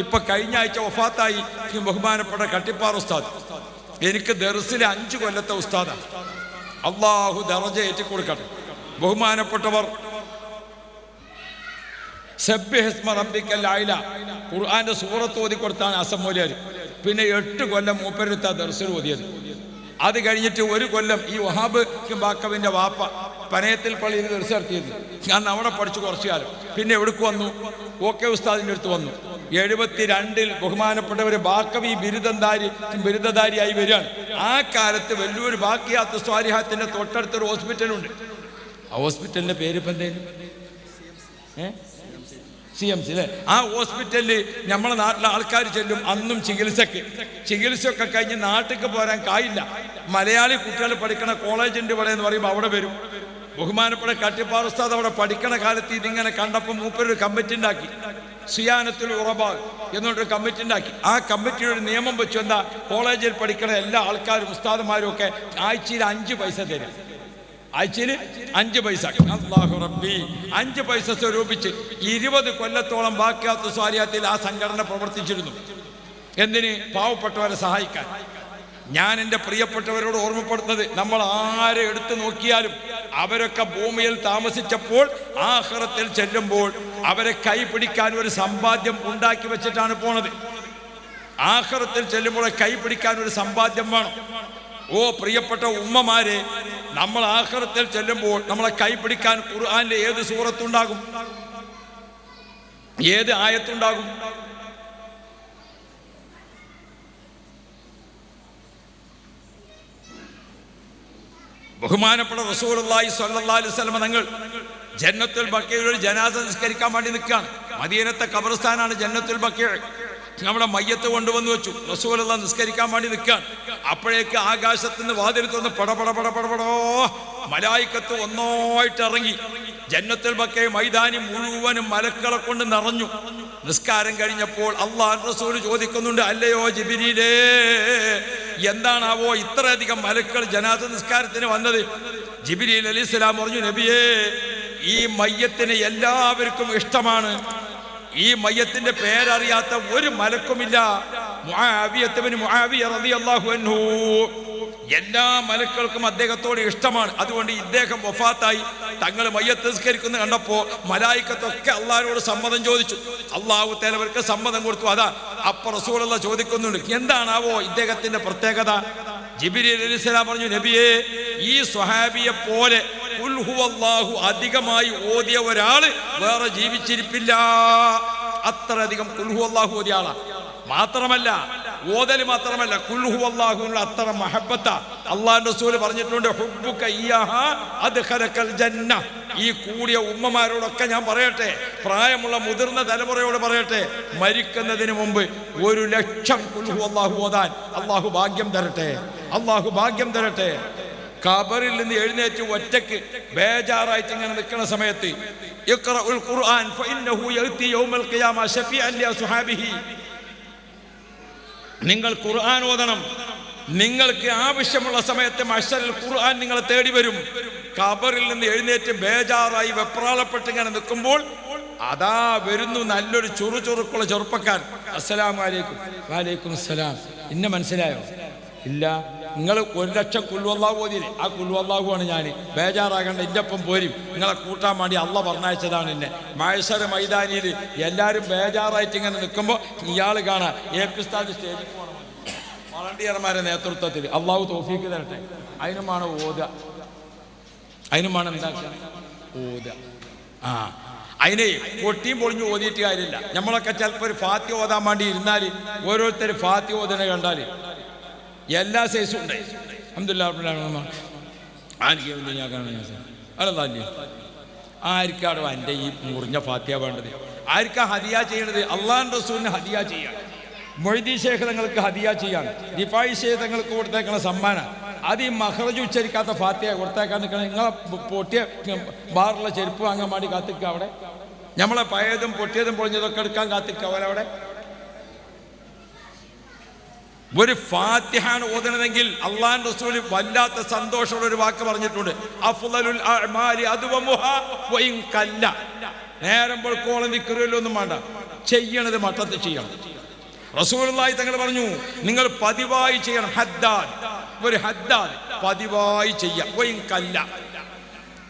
ഇപ്പൊ കഴിഞ്ഞ ആഴ്ച ഒഫാത്തായി ബഹുമാനപ്പെട്ട കട്ടിപ്പാറ ഉസ്താദ്. എനിക്ക് ദർസിലെ അഞ്ചു കൊല്ലത്തെ ഉസ്താദാണ് അള്ളാഹു ദറജ ഏറ്റി കൊടുക്കട്ടെ. ബഹുമാനപ്പെട്ടവർ ഖുർആന്റെ സൂറത്ത് ഓതി കൊടുത്താണ് അസമൂലിയർ പിന്നെ എട്ട് കൊല്ലം മൂപ്പരുത്ത ദർസിൽ ഓതിയത്. അത് കഴിഞ്ഞിട്ട് ഒരു കൊല്ലം ഈ വഹാബ് ബാക്കവിന്റെ വാപ്പ പനയത്തിൽ പള്ളിയിൽ ദർശനം ഞാൻ അവിടെ പഠിച്ചു കുറച്ചു കാലം. പിന്നെ എവിടേക്ക് വന്നു? ഓക്കെ ഉസ്താദിന്റെ അടുത്ത് വന്നു. എഴുപത്തി ബഹുമാനപ്പെട്ട ബഹുമാനപ്പെട്ടവർ ബാക്കവി ബിരുദന്ധാരി ബിരുദധാരിയായി വരികയാണ്. ആ കാലത്ത് വലിയൊരു ബാക്കിയാത്ത സ്വാരിഹാത്തിന്റെ തൊട്ടടുത്തൊരു ഹോസ്പിറ്റലുണ്ട്. ആ ഹോസ്പിറ്റലിന്റെ പേര് ഇപ്പം സി എം സി അല്ലേ? ആ ഹോസ്പിറ്റലിൽ നമ്മളെ നാട്ടിലെ ആൾക്കാർ ചെല്ലും അന്നും ചികിത്സക്ക്. ചികിത്സയൊക്കെ കഴിഞ്ഞ് നാട്ടിലേക്ക് പോരാൻ കായില്ല. മലയാളി കുട്ടികൾ പഠിക്കണ കോളേജിന്റെ ഇവിടെ എന്ന് പറയുമ്പോൾ അവിടെ വരും. ബഹുമാനപ്പെട്ട കട്ടിപ്പാറ ഉസ്താദ് അവിടെ പഠിക്കണ കാലത്ത് ഇതിങ്ങനെ കണ്ടപ്പോൾ മൂപ്പരൊരു കമ്മിറ്റി ഉണ്ടാക്കി സിയാനത്തിൽ ഉറബാഗ് എന്നൊരു കമ്മിറ്റി ഉണ്ടാക്കി. ആ കമ്മിറ്റിയുടെ ഒരു നിയമം വെച്ചു എന്താ? കോളേജിൽ പഠിക്കുന്ന എല്ലാ ആൾക്കാരും ഉസ്താദുമാരും ഒക്കെ ആഴ്ചയിൽ അഞ്ച് പൈസ തരും. ആഴ്ചയിൽ അഞ്ച് പൈസ. അള്ളാഹു റബ്ബി അഞ്ച് പൈസ സ്വരൂപിച്ച് ഇരുപത് കൊല്ലത്തോളം ബാക്കിയാത്ത സ്വാരിയാത്തിൽ ആ സംഘടന പ്രവർത്തിച്ചിരുന്നു. എന്തിന്? പാവപ്പെട്ടവരെ സഹായിക്കാൻ. ഞാൻ എന്റെ പ്രിയപ്പെട്ടവരോട് ഓർമ്മപ്പെടുത്തുന്നത് നമ്മൾ ആരെ എടുത്തു നോക്കിയാലും അവരൊക്കെ ഭൂമിയിൽ താമസിച്ചപ്പോൾ ആഹ്റത്തിൽ ചെല്ലുമ്പോൾ അവരെ കൈ പിടിക്കാൻ ഒരു സമ്പാദ്യം ഉണ്ടാക്കി വെച്ചിട്ടാണ് പോണത്. ആഹ്റത്തിൽ ചെല്ലുമ്പോൾ കൈ പിടിക്കാൻ ഒരു സമ്പാദ്യം വേണം. ഓ പ്രിയപ്പെട്ട ഉമ്മമാരെ നമ്മൾ ആഹ്റത്തിൽ ചെല്ലുമ്പോൾ നമ്മളെ കൈ പിടിക്കാൻ ഖുർആാനിലെ ഏത് സൂറത്തുണ്ടാകും? ഏത് ആയത്തുണ്ടാകും? ബഹുമാനപ്പെട്ട റസൂലുള്ളാഹി അള്ളാഹി അലൈഹി വസല്ലം തങ്ങൾ ജന്നത്തുൽ ബക്കയിൽ ഒരു ജനാസ നിസ്കരിക്കാൻ വേണ്ടി നിൽക്കുകയാണ്. മദീനത്തെ കബർസ്ഥാനാണ് ജന്നത്തുൽ ബക്കീർ നമ്മുടെ മയ്യത്ത് കൊണ്ടുവന്ന് വെച്ചു. റസൂലുള്ള നിസ്കരിക്കാൻ വേണ്ടി നിൽക്കുകയാണ്. അപ്പോഴേക്ക് ആകാശത്തിന് വാതിൽ തുറന്ന് പടപട പട പടപടോ മലായിക്കത്ത് ഒന്നായിട്ട് ഇറങ്ങി. ജന്നത്തുൽ ബക്കെ മൈതാനി മുഴുവനും മലക്കളെ കൊണ്ട് നിറഞ്ഞു. നിസ്കാരം കഴിഞ്ഞപ്പോൾ അള്ളാഹ് റസൂൽ ചോദിക്കുന്നുണ്ട് അല്ലയോ ജിബിരിയിലേ എന്താണാവോ ഇത്രയധികം മലക്കൾ ജനാത നിസ്കാരത്തിന് വന്നത്? ജിബിരിൽ അലി ഇസ്ലാം പറഞ്ഞു നബിയേ ഈ മയ്യത്തിന് എല്ലാവർക്കും ഇഷ്ടമാണ്. ഈ മയ്യത്തിന്റെ പേരറിയാത്ത ഒരു മലക്കുമില്ല. എല്ലാ മലക്കൾക്കും അദ്ദേഹത്തോട് ഇഷ്ടമാണ്. അതുകൊണ്ട് ഇദ്ദേഹം വഫാത്തായി. തങ്ങൾ മയ്യത്ത് നിസ്കരിക്കുന്ന കണ്ടപ്പോ മലായിക്കത്തൊക്കെ അള്ളാഹിനോട് സമ്മതം ചോദിച്ചു. അള്ളാഹു തേലവർക്ക് സമ്മതം കൊടുത്തു. അതാ അപ്പൊ റസൂലുള്ള ചോദിക്കുന്നുണ്ട്. എന്താണാവോ ഇദ്ദേഹത്തിന്റെ പ്രത്യേകത? ജിബിരി അലിസ്ലാം പറഞ്ഞു നബിയെ ഈ സ്വഹാബിയെ പോലെ ഹുവല്ലാഹു അധികമായി ഓതിയ ഒരാൾ വേറെ ജീവിച്ചിരിപ്പില്ല. അത്രയധികം കുൽഹു അള്ളാഹു ഓതിയ ആളാ. മാത്രമല്ല ഓതൽ മാത്രമല്ല കുൽഹു അത്ര മഹബത്ത. അള്ളാഹു റസൂൽ പറഞ്ഞിട്ടുണ്ട് ജന്ന. ഈ കൂടിയ ഉമ്മമാരോടൊക്കെ ഞാൻ പറയട്ടെ പ്രായമുള്ള മുതിർന്ന തലമുറയോട് പറയട്ടെ മരിക്കുന്നതിന് മുമ്പ് ഒരു ലക്ഷം കുൽഹു അള്ളാഹു ഓതാൻ അള്ളാഹു ഭാഗ്യം തരട്ടെ. അള്ളാഹു ഭാഗ്യം തരട്ടെ. ഖബറിൽ നിന്ന് എഴുന്നേറ്റ് ഒറ്റയ്ക്ക് ബേജാറായിട്ട് ഇങ്ങനെ നിൽക്കുന്ന സമയത്ത് നിങ്ങൾ ഖുർആൻ ഓതണം. നിങ്ങൾക്ക് ആവശ്യമുള്ള സമയത്ത് മഷറിൽ ഖുർആൻ നിങ്ങളെ തേടി വരും. കബറിൽ നിന്ന് എഴുന്നേറ്റ് ബേജാറായി വെപ്രാളപ്പെട്ട് ഇങ്ങനെ നിൽക്കുമ്പോൾ അതാ വരുന്നു നല്ലൊരു ചുറുചുറുക്കുള്ള ചെറുപ്പക്കാരൻ. അസ്സലാമു അലൈക്കും. വാലേക്കും അസ്സലാം. ഇന്ന മനസ്സിലായോ? ഇല്ല. നിങ്ങൾ ഒരു ലക്ഷം കുല്ലുവല്ലാഹു ഓതിയില്ലേ ആ കുല്ലുവല്ലാഹുവാണ് ഞാൻ ബേജാറാകേണ്ട എന്റെ ഒപ്പം പോരും. നിങ്ങളെ കൂട്ടാൻ വേണ്ടി അല്ല പറഞ്ഞയച്ചതാണ് എന്നെ. മഴസര മൈതാനിയിൽ എല്ലാവരും ബേജാറായിട്ട് ഇങ്ങനെ നിൽക്കുമ്പോൾ ഇയാൾ കാണാം. എ പി സ്ഥാനത്ത് സ്റ്റേജിൽ പോകണം വളണ്ടിയർമാരുടെ നേതൃത്വത്തിൽ അള്ളാഹു തോഫീക്ക് തരട്ടെ. അതിനുമാണ് ഓത. അതിനുമാണ് എന്താക്കുക ഓത. ആ. അതിനെ പൊട്ടിയും പൊളിഞ്ഞു ഓതിയിട്ട് കാര്യമില്ല. നമ്മളൊക്കെ ചിലപ്പോൾ ഒരു ഫാത്തി ഓതാൻ വേണ്ടി ഇരുന്നാൽ ഓരോരുത്തർ ഫാത്തി ഓതനെ കണ്ടാൽ എല്ലാ സൈസും ഉണ്ട്. ആർക്കാണോ എന്റെ ഈ മുറിഞ്ഞ ഫാത്തിയ വേണ്ടത്? ആർക്കാ ഹദിയ ചെയ്യണത്? അള്ളാൻ റസൂലിന് ഹദിയ ചെയ്യാൻ. മൊയ്തീ ശേഖ് തങ്ങൾക്ക് ഹദിയ ചെയ്യാൻ. ദിഫായി ശേഖ് തങ്ങൾക്ക് കൊടുത്തേക്കണ സമ്മാനം. അത് ഈ മഹറജ് ഉച്ചരിക്കാത്ത ഫാത്തിയ കൊടുത്തേക്കാൻ നിൽക്കണം നിങ്ങളെ പൊട്ടിയ ബാറിലെ ചെരുപ്പ് വാങ്ങാൻ വേണ്ടി കാത്തിക്കുക അവിടെ? നമ്മളെ പഴയതും പൊട്ടിയതും പൊളിഞ്ഞതൊക്കെ എടുക്കാൻ കാത്തിക്കുക ഒരു ഫാത്തിഹാണ് ഓതണമെങ്കിൽ അള്ളാൻ റസൂൽ വല്ലാത്ത സന്തോഷമുള്ള ഒരു വാക്ക് പറഞ്ഞിട്ടുണ്ട്. വഇൻ കല്ല. നേരം പോൾക്കോളം നിൽക്കുമല്ലോ ഒന്നും വേണ്ട. ചെയ്യണത് മട്ടത്തിൽ ചെയ്യണം. റസൂലായി തങ്ങൾ പറഞ്ഞു നിങ്ങൾ പതിവായി ചെയ്യണം. ഹദ്ദാദ്. ഒരു ഹദ്ദാദ്. പതിവായി ചെയ്യാം. കല്ല.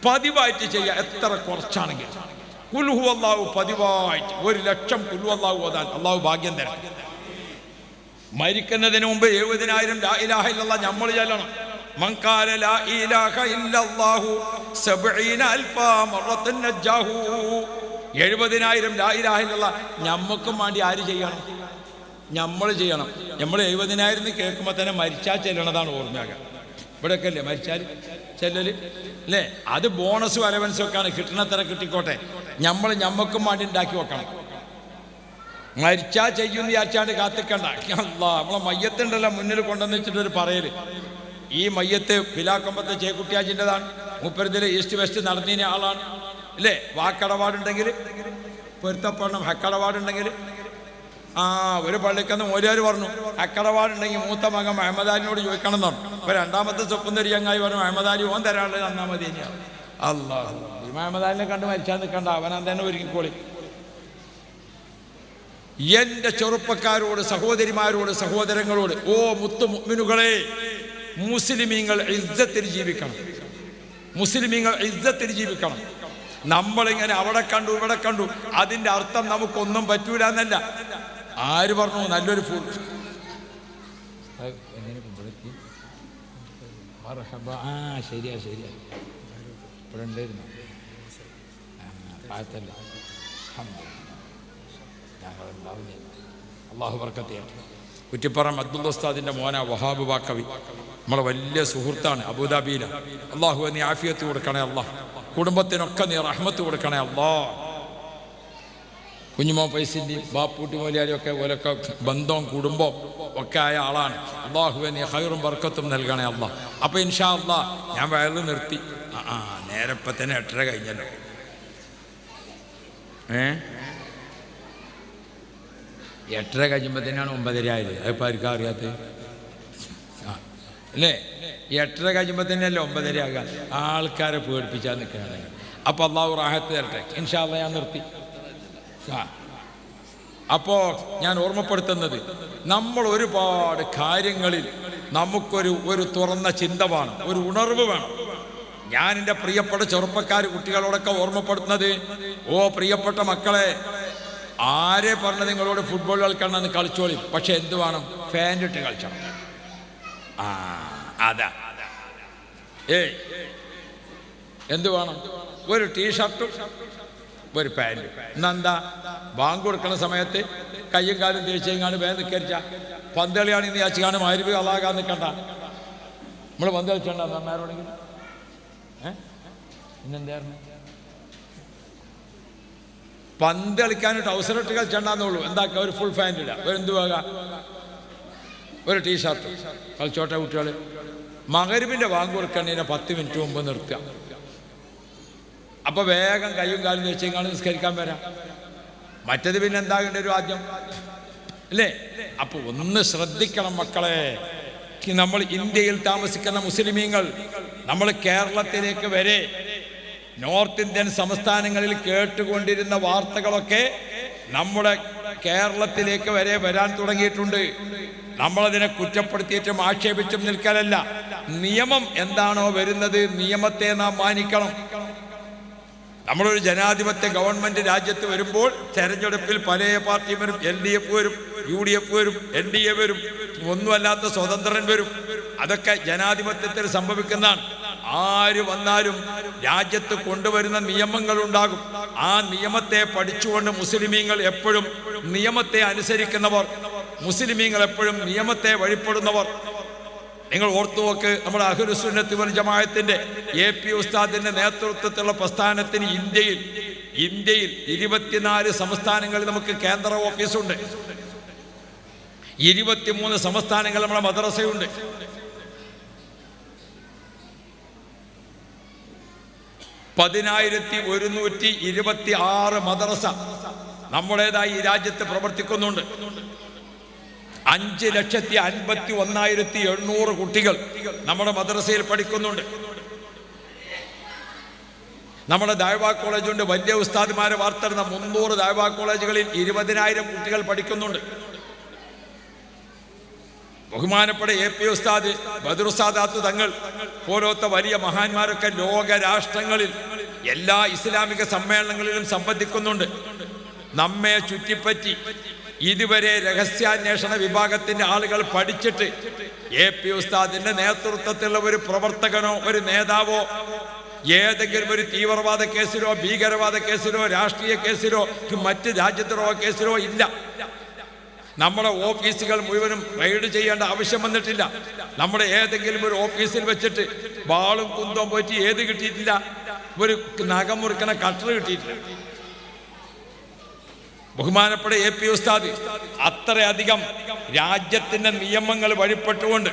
പതിവായിട്ട് ചെയ്യുക എത്ര കുറച്ചാണെങ്കിൽ കുൽഹു അള്ളാഹു പതിവായിട്ട്. ഒരു ലക്ഷം കുൽഹു അള്ളാഹു ഓതാൻ. അള്ളാഹു ഭാഗ്യം തരാം. മരിക്കുന്നതിന് മുമ്പ് എഴുപതിനായിരം ലാ ഇലാഹ നമ്മൾ ചെല്ലണം. മങ്കാല ലാ ഇലാഹ എഴുപതിനായിരം ലാ ഇലാഹ നമ്മക്കും വേണ്ടി ആര് ചെയ്യണം? നമ്മൾ ചെയ്യണം. നമ്മൾ എഴുപതിനായിരം കേൾക്കുമ്പോ തന്നെ മരിച്ചാൽ ചെല്ലണതാണ് ഓർമ്മയാക. ഇവിടെ ഒക്കെ അല്ലേ മരിച്ചാൽ ചെല്ലൽ അല്ലേ? അത് ബോണസും അലവൻസും ഒക്കെയാണ് കിട്ടണത്തര കിട്ടിക്കോട്ടെ. നമ്മൾ ഞമ്മക്കും വേണ്ടി ഉണ്ടാക്കി വെക്കണം. മരിച്ചാ ചെയ്യുന്ന വിചാരിച്ചാണ്ട് കാത്തിക്കണ്ട. അല്ലാ നമ്മളെ മയ്യത്തുണ്ടല്ലോ മുന്നിൽ കൊണ്ടുവന്ന് വെച്ചിട്ടൊരു പറയൽ. ഈ മയ്യത്ത് പിലാക്കൊമ്പത്തെ ചേക്കുട്ടിയാജിന്റെതാണ്. മൂപ്പരത്തിൽ ഈസ്റ്റ് വെസ്റ്റ് നടന്നീന ആളാണ്. അല്ലേ വാക്കടപാടുണ്ടെങ്കിൽ പൊരുത്തപ്പെടണം. ഹക്കടപാടുണ്ടെങ്കിൽ ആ ഒരു പള്ളിക്കന്ന് മോലിയാർ പറഞ്ഞു. ഹക്കടപാടുണ്ടെങ്കിൽ മൂത്ത മകൻ അഹമ്മദാലിനോട് ചോദിക്കണം എന്ന് പറഞ്ഞു. രണ്ടാമത്തെ സ്വപ്നം തരിയങ്ങായി പറഞ്ഞു അഹമ്മദാലി ഓൻ തരാനുള്ളത് തന്നാ മതി അഹമ്മദാലിനെ കണ്ട് മരിച്ചാൽ നിൽക്കണ്ട അവൻ തന്നെ ഒരുക്കിക്കോളി എന്റെ ചെറുപ്പക്കാരോട് സഹോദരിമാരോട് സഹോദരങ്ങളോട് ഓ മുത്തു മുഗ്മിനുകളെ മുസ്ലിമീങ്ങൾ ഇജ്ജത്തിൽ ജീവിക്കണം. മുസ്ലിമീങ്ങൾ ഇജ്ജത്തിൽ ജീവിക്കണം. നമ്മളിങ്ങനെ അവിടെ കണ്ടു ഇവിടെ കണ്ടു. അതിന്റെ അർത്ഥം നമുക്കൊന്നും പറ്റൂല എന്നല്ല ആര് പറഞ്ഞു? നല്ലൊരു ഫുൾ ശരിയാ ശരിയാ. ഇവിടെ ഉണ്ടായിരുന്നു. താഴത്തല്ല ഞങ്ങളുണ്ടാവുന്നില്ല അള്ളാഹു വർക്കത്തെ കുറ്റിപ്പുറം അബ്ദുൽ ഉസ്താദിന്റെ മോന വഹാബ് വാക്കവി. നമ്മളെ വലിയ സുഹൃത്താണ് അബുദാബിയില. അള്ളാഹു നീ ആഫിയത്ത് കൊടുക്കണേ അള്ളാഹ് കുടുംബത്തിനൊക്കെ നീ റഹ്മത്ത് കൊടുക്കണേ അള്ളാ കുഞ്ഞുമോ പൈസിന്റെ ബാപ്പൂട്ടി മോലിയാരും ഒക്കെ ഓലൊക്കെ ബന്ധവും കുടുംബവും ഒക്കെ ആയ ആളാണ്. അള്ളാഹുവിനെ ഹൈറും വർക്കത്തും നൽകണേ അള്ളാ അപ്പോൾ ഇൻഷാ അള്ളാ ഞാൻ വയറ് നിർത്തി. ആ നേരപ്പത്തന്നെ നേരപ്പം തന്നെ എട്ടര കഴിഞ്ഞല്ലോ. ഏ? എട്ടര കഴിയുമ്പോൾ തന്നെയാണ് ഒമ്പതര ആയത്. അതിപ്പോൾ ആർക്കും അറിയാത്തത് അല്ലേ? എട്ടര കഴിയുമ്പോൾ തന്നെയല്ലേ ഒമ്പതര ആകുക ആൾക്കാരെ പേടിപ്പിച്ചാൽ നിൽക്കുകയാണ് അപ്പോൾ അള്ളാഹു റാഹത്ത് തരട്ടെ. ഇൻഷാല്ല ഞാൻ നിർത്തി. അപ്പോൾ ഞാൻ ഓർമ്മപ്പെടുത്തുന്നത് നമ്മൾ ഒരുപാട് കാര്യങ്ങളിൽ നമുക്കൊരു ഒരു തുറന്ന ചിന്ത വേണം. ഒരു ഉണർവ് വേണം. ഞാൻ എന്റെ പ്രിയപ്പെട്ട ചെറുപ്പക്കാർ കുട്ടികളോടൊക്കെ ഓർമ്മപ്പെടുത്തുന്നത് ഓ പ്രിയപ്പെട്ട മക്കളെ ആരെ പറഞ്ഞു നിങ്ങളോട് ഫുട്ബോൾ കളിക്കണം എന്ന് കളിച്ചോളി. പക്ഷെ എന്ത് വേണം? ഫാന്റ് ഇട്ട് കളിച്ചണം. ആ അതാ. ഏയ്. എന്ത് വേണം? ഒരു ടീഷർട്ടും ഒരു പാന്റ് ഇന്നെന്താ? ബാങ്ക് കൊടുക്കുന്ന സമയത്ത് കയ്യും കാലും തേച്ചെങ്ങാണ് വേ നിൽക്കരിച്ച പന്തളിയാണ് ഇന്ന് ചാച്ചിക്കാണ് മാരുവി അതാകാൻ നിൽക്കണ്ട നമ്മൾ പന്ത് കളിച്ചണ്ട നന്നാരോടെങ്കിലും ഏ? ഇന്നെന്തായിരുന്നു പന്ത് കളിക്കാൻ ട്രൗസർ ഇട്ട് കളിച്ചണ്ടെന്നുള്ളൂ എന്താക്കുക ഒരു ഫുൾ ഫാൻഡ് ഇല്ല ഒരു ഒരു ടീഷർട്ട് കളിച്ചോട്ടെ കുട്ടികൾ മകരുവിന്റെ വാങ്ങ് കൊടുക്കണതിന് പത്ത് മിനിറ്റ് മുമ്പ് നിർത്തുക. അപ്പോൾ വേഗം കൈയും കാലും വെച്ചെങ്കിൽ നിസ്കരിക്കാൻ വരാം. മറ്റത് പിന്നെ എന്താകേണ്ട ഒരു ആദ്യം? അല്ലേ? അപ്പോൾ ഒന്ന് ശ്രദ്ധിക്കണം മക്കളെ. നമ്മൾ ഇന്ത്യയിൽ താമസിക്കുന്ന മുസ്ലിമീങ്ങൾ നമ്മൾ കേരളത്തിലേക്ക് വരെ നോർത്ത് ഇന്ത്യൻ സംസ്ഥാനങ്ങളിൽ കേട്ടുകൊണ്ടിരുന്ന വാർത്തകളൊക്കെ നമ്മുടെ കേരളത്തിലേക്ക് വരെ വരാൻ തുടങ്ങിയിട്ടുണ്ട്. നമ്മളതിനെ കുറ്റപ്പെടുത്തിയിട്ടും ആക്ഷേപിച്ചും നിൽക്കലല്ല. നിയമം എന്താണോ വരുന്നത് നിയമത്തെ നാം മാനിക്കണം. നമ്മളൊരു ജനാധിപത്യ ഗവൺമെന്റ് രാജ്യത്ത് വരുമ്പോൾ തെരഞ്ഞെടുപ്പിൽ പല പാർട്ടി വരും എൽ ഡി എഫ് വരും യു ഡി എഫ് വരും എൻ ഡി എ വരും ഒന്നുമല്ലാത്ത സ്വതന്ത്രൻ വരും. അതൊക്കെ ജനാധിപത്യത്തിൽ സംഭവിക്കുന്നതാണ്. ആര് വന്നാലും രാജ്യത്ത് കൊണ്ടുവരുന്ന നിയമങ്ങൾ ഉണ്ടാകും. ആ നിയമത്തെ പഠിച്ചുകൊണ്ട് മുസ്ലിമീങ്ങൾ എപ്പോഴും നിയമത്തെ അനുസരിക്കുന്നവർ മുസ്ലിമീങ്ങൾ എപ്പോഴും നിയമത്തെ വഴിപ്പെടുന്നവർ. നിങ്ങൾ ഓർത്തു നോക്ക് നമ്മുടെ അഹുരുസുന്നത്ത് വൽ ജമാഅത്തിന്റെ എ പി ഉസ്താദിന്റെ നേതൃത്വത്തിലുള്ള പ്രസ്ഥാനത്തിന് ഇന്ത്യയിൽ ഇന്ത്യയിൽ ഇരുപത്തിനാല് സംസ്ഥാനങ്ങളിൽ നമുക്ക് കേന്ദ്ര ഓഫീസുണ്ട്. ഇരുപത്തിമൂന്ന് സംസ്ഥാനങ്ങളിൽ നമ്മുടെ മദ്രസയുണ്ട്. പതിനായിരത്തി ഒരുന്നൂറ്റി ഇരുപത്തി ആറ് മദ്രസ നമ്മുടേതായി ഈ രാജ്യത്ത് പ്രവർത്തിക്കുന്നുണ്ട്. അഞ്ച് ലക്ഷത്തി അൻപത്തി ഒന്നായിരത്തി എണ്ണൂറ് കുട്ടികൾ നമ്മുടെ മദ്രസയിൽ പഠിക്കുന്നുണ്ട്. നമ്മുടെ ദാഴ്വാ കോളേജുണ്ട്. വലിയ ഉസ്താദ്മാരെ വാർത്തെടുന്ന മുന്നൂറ് ദാഴ്വാ കോളേജുകളിൽ ഇരുപതിനായിരം കുട്ടികൾ പഠിക്കുന്നുണ്ട്. ബഹുമാനപ്പെട്ട എ പി ഉസ്താദ് ബദറുസാദാത്ത് തങ്ങൾ പോലത്തെ വലിയ മഹാന്മാരൊക്കെ ലോകരാഷ്ട്രങ്ങളിൽ എല്ലാ ഇസ്ലാമിക സമ്മേളനങ്ങളിലും സംബന്ധിക്കുന്നുണ്ട്. നമ്മെ ചുറ്റിപ്പറ്റി ഇതുവരെ രഹസ്യാന്വേഷണ വിഭാഗത്തിന്റെ ആളുകൾ പഠിച്ചിട്ട് എ പി ഉസ്താദിന്റെ നേതൃത്വത്തിലുള്ള ഒരു പ്രവർത്തകനോ ഒരു നേതാവോ ഏതെങ്കിലും ഒരു തീവ്രവാദ കേസിലോ ഭീകരവാദ കേസിലോ രാഷ്ട്രീയ കേസിലോ മറ്റ് രാജ്യദ്രോഹ കേസിലോ ഇല്ല. നമ്മുടെ ഓഫീസുകൾ മുഴുവനും റൈഡ് ചെയ്യേണ്ട ആവശ്യം വന്നിട്ടില്ല. നമ്മുടെ ഏതെങ്കിലും ഒരു ഓഫീസിൽ വെച്ചിട്ട് ബാളും കുന്തവും പോയിട്ട് ഏത് കിട്ടിയിട്ടില്ല? ഒരു നഖം മുറുക്കണ കട്ടർ കിട്ടിയിട്ടില്ല. ബഹുമാനപ്പെട്ട എ പി ഉസ്താദ് അത്രയധികം രാജ്യത്തിന്റെ നിയമങ്ങൾ വഴിപ്പെട്ടുകൊണ്ട്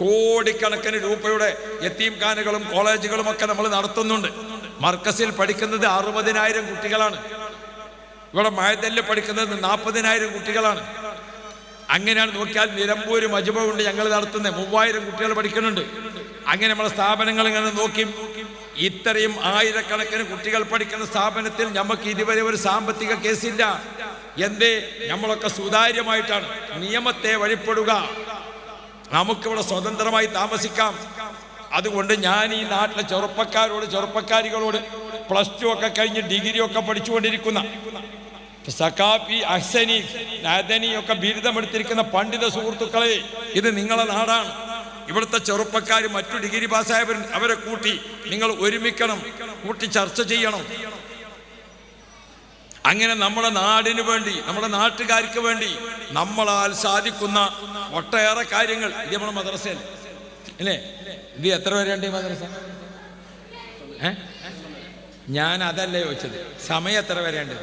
കോടിക്കണക്കിന് രൂപയുടെ യത്തീംഖാനുകളും കോളേജുകളും ഒക്കെ നമ്മൾ നടത്തുന്നുണ്ട്. മർക്കസിൽ പഠിക്കുന്നത് അറുപതിനായിരം കുട്ടികളാണ്. ഇവിടെ മായതല്ല് പഠിക്കുന്നത് നാൽപ്പതിനായിരം കുട്ടികളാണ്. അങ്ങനെയാണ് നോക്കിയാൽ നിലമ്പൂര് മജുബ കൊണ്ട് ഞങ്ങൾ നടത്തുന്നത് മൂവായിരം കുട്ടികൾ പഠിക്കുന്നുണ്ട്. അങ്ങനെ നമ്മളെ സ്ഥാപനങ്ങൾ ഇങ്ങനെ നോക്കി. ഇത്രയും ആയിരക്കണക്കിന് കുട്ടികൾ പഠിക്കുന്ന സ്ഥാപനത്തിൽ നമുക്ക് ഇതുവരെ ഒരു സാമ്പത്തിക കേസില്ല. എന്തേ? നമ്മളൊക്കെ സുതാര്യമായിട്ടാണ്. നിയമത്തെ വഴിപ്പെടുക. നമുക്കിവിടെ സ്വതന്ത്രമായി താമസിക്കാം. അതുകൊണ്ട് ഞാൻ ഈ നാട്ടിലെ ചെറുപ്പക്കാരോട് ചെറുപ്പക്കാരികളോട് പ്ലസ് ടു ഒക്കെ കഴിഞ്ഞ് ഡിഗ്രി ഒക്കെ പഠിച്ചുകൊണ്ടിരിക്കുന്ന സക്കാഫി അഹ്സനി നാദനി ഒക്കെ ബിരുദമെടുത്തിരിക്കുന്ന പണ്ഡിത സുഹൃത്തുക്കളെ ഇത് നിങ്ങളെ നാടാണ്. ഇവിടുത്തെ ചെറുപ്പക്കാർ മറ്റു ഡിഗ്രി പാസ്സായവർ അവരെ കൂട്ടി നിങ്ങൾ ഒരുമിക്കണം കൂട്ടി ചർച്ച ചെയ്യണം. അങ്ങനെ നമ്മുടെ നാടിന് വേണ്ടി നമ്മുടെ നാട്ടുകാർക്ക് വേണ്ടി നമ്മളാൽ സാധിക്കുന്ന ഒട്ടേറെ കാര്യങ്ങൾ. ഇത് നമ്മുടെ മദ്രസയിൽ. അല്ലേ? ഇത് എത്ര വരെയുണ്ട് ഈ മദ്രസ? ഞാൻ അതല്ലേ ചോദിച്ചത്. സമയം എത്ര വരെയുണ്ട്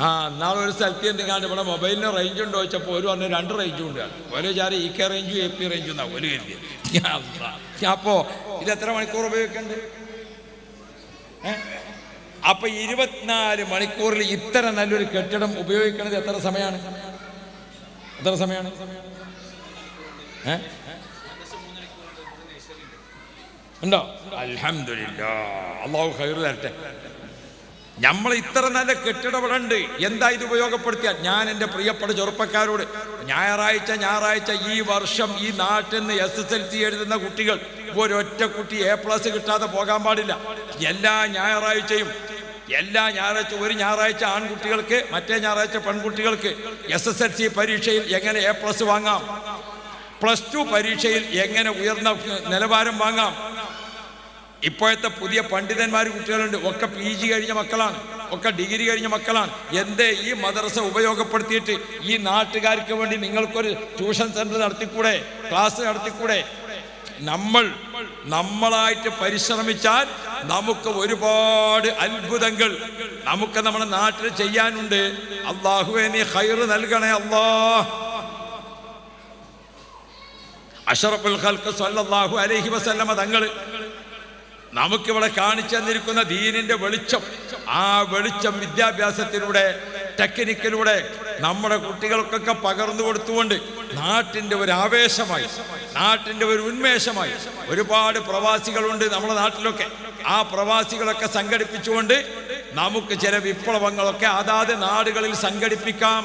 ആ നാളെ ഒരു സ്ഥലത്ത് എന്തെങ്കിലും ഇവിടെ മൊബൈലിന് റേഞ്ച് ഉണ്ടോ ചോദിച്ചപ്പോൾ ഒരു പറഞ്ഞു രണ്ട് റേഞ്ചും ഉണ്ട്. ഒരു ചാരി ഇ കെ റേഞ്ചും എ പി റേഞ്ചും എന്നാ ഒരു കരുതി അപ്പോൾ ഇത് എത്ര മണിക്കൂർ ഉപയോഗിക്കണ്ട്? അപ്പൊ ഇരുപത്തിനാല് മണിക്കൂറിൽ ഇത്ര നല്ലൊരു കെട്ടിടം ഉപയോഗിക്കുന്നത് എത്ര സമയമാണ് എത്ര സമയമാണ് ഉണ്ടോ? അൽഹംദുലില്ലാ. അള്ളാഹു ഖൈറു തരട്ടെ. നമ്മൾ ഇത്ര നല്ല കെട്ടിടപെടണ്ട് എന്താ ഇത് ഉപയോഗപ്പെടുത്തിയാൽ ഞാൻ എന്റെ പ്രിയപ്പെട്ട ചെറുപ്പക്കാരോട് ഞായറാഴ്ച ഞായറാഴ്ച ഈ വർഷം ഈ നാട്ടിൽ നിന്ന് എസ് എസ് എൽ സി എഴുതുന്ന കുട്ടികൾ ഒരൊറ്റ കുട്ടി എ പ്ലസ് കിട്ടാതെ പോകാൻ പാടില്ല. എല്ലാ ഞായറാഴ്ചയും എല്ലാ ഞായറാഴ്ച ഒരു ഞായറാഴ്ച ആൺകുട്ടികൾക്ക് മറ്റേ ഞായറാഴ്ച പെൺകുട്ടികൾക്ക് എസ് എസ് എൽ സി പരീക്ഷയിൽ എങ്ങനെ എ പ്ലസ് വാങ്ങാം? പ്ലസ് ടു പരീക്ഷയിൽ എങ്ങനെ ഉയർന്ന നിലവാരം വാങ്ങാം? ഇപ്പോഴത്തെ പുതിയ പണ്ഡിതന്മാർ കുട്ടികളുണ്ട്. ഒക്കെ പി ജി കഴിഞ്ഞ മക്കളാണ്. ഒക്കെ ഡിഗ്രി കഴിഞ്ഞ മക്കളാണ്. എന്തേ ഈ മദ്രസ ഉപയോഗപ്പെടുത്തിയിട്ട് ഈ നാട്ടുകാർക്ക് വേണ്ടി നിങ്ങൾക്കൊരു ട്യൂഷൻ സെന്റർ നടത്തിക്കൂടെ? ക്ലാസ് നടത്തിക്കൂടെ? നമ്മൾ നമ്മളായിട്ട് പരിശ്രമിച്ചാൽ നമുക്ക് ഒരുപാട് അത്ഭുതങ്ങൾ നമുക്ക് നമ്മുടെ നാട്ടിൽ ചെയ്യാനുണ്ട്. അള്ളാഹുവെ നീ ഹൈറ് നൽകണേ അള്ളാ അഷറഫുൽ ഖൽക്ക് സല്ലല്ലാഹു അലൈഹി വസല്ലമ തങ്ങൾ നമുക്കിവിടെ കാണിച്ചു തന്നിരിക്കുന്ന ദീനിന്റെ വെളിച്ചം ആ വെളിച്ചം വിദ്യാഭ്യാസത്തിലൂടെ ടെക്നിക്കിലൂടെ നമ്മുടെ കുട്ടികൾക്കൊക്കെ പകർന്നു കൊടുത്തുകൊണ്ട് നാട്ടിന്റെ ഒരു ആവേശമായി നാട്ടിന്റെ ഒരു ഉന്മേഷമായി ഒരുപാട് പ്രവാസികളുണ്ട് നമ്മുടെ നാട്ടിലൊക്കെ. ആ പ്രവാസികളൊക്കെ സംഘടിപ്പിച്ചുകൊണ്ട് നമുക്ക് ചില വിപ്ലവങ്ങളൊക്കെ അതാത് നാടുകളിൽ സംഘടിപ്പിക്കാം.